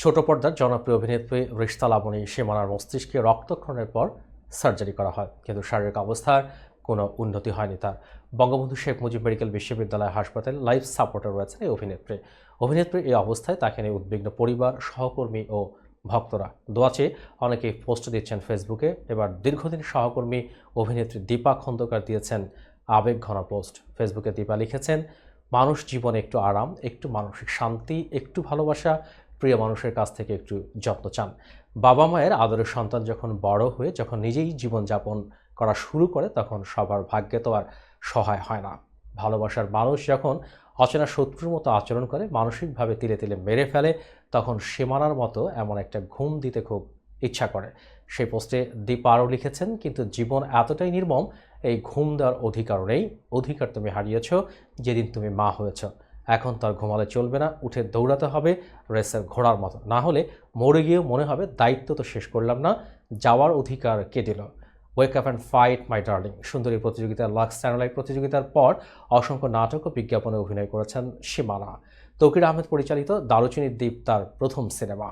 ছোট পর্দার জনপ্রিয় অভিনেত্রী রিশতা লাবণী সীমানার মস্তিষ্কে রক্তক্ষরণের পর সার্জারি করা হয়, কিন্তু শারীরিক অবস্থার কোনো উন্নতি হয়নি তার। বঙ্গবন্ধু শেখ মুজিব মেডিকেল বিশ্ববিদ্যালয় হাসপাতাল লাইফ সাপোর্টে রয়েছেন এই অভিনেত্রী। অভিনেত্রীর এই অবস্থায় তাকে নিয়ে উদ্বিগ্ন পরিবার, সহকর্মী ও ভক্তরা। দোয়াচে অনেকেই পোস্ট দিচ্ছেন ফেসবুকে। এবার দীর্ঘদিন সহকর্মী অভিনেত্রী দীপা খন্দকার দিয়েছেন আবেগ ঘন পোস্ট। ফেসবুকে দীপা লিখেছেন, মানুষ জীবনে একটু আরাম, একটু মানসিক শান্তি, একটু ভালোবাসা প্রিয় মানুষের কাছ থেকে একটু যত্ন চান। বাবা মায়ের আদরের সন্তান যখন বড় হয়ে যখন নিজেই জীবনযাপন করা শুরু করে তখন সবার ভাগ্যে তো আর সহায় হয় না। ভালোবাসার মানুষ যখন অচেনা শত্রুর মতো আচরণ করে, মানসিকভাবে তিলে তিলে মেরে ফেলে, তখন সীমানার মতো এমন একটা ঘুম দিতে খুব ইচ্ছা করে। সেই পোস্টে দীপ আরও লিখেছেন, কিন্তু জীবন এতটাই নির্মম, এই ঘুম দেওয়ার অধিকার নেই। অধিকার তুমি হারিয়েছ, যেদিন তুমি মা হয়েছ। এখন তার ঘুমালে চলবে না, উঠে দৌড়াতে হবে রেসের ঘোড়ার মতো। না হলে মরে গিয়েও মনে হবে, দায়িত্ব তো শেষ করলাম না, যাওয়ার অধিকার কে দিল? Wake up and fight my darling সুন্দরী প্রতিযোগিতা লাক্স স্যাটেলাইট প্রতিযোগিতার পর অসংখ্য নাটক ও বিজ্ঞাপনে অভিনয় করেছেন সীমানা। তৌকির আহমেদ পরিচালিত দারুচিনির দ্বীপ তার প্রথম সিনেমা।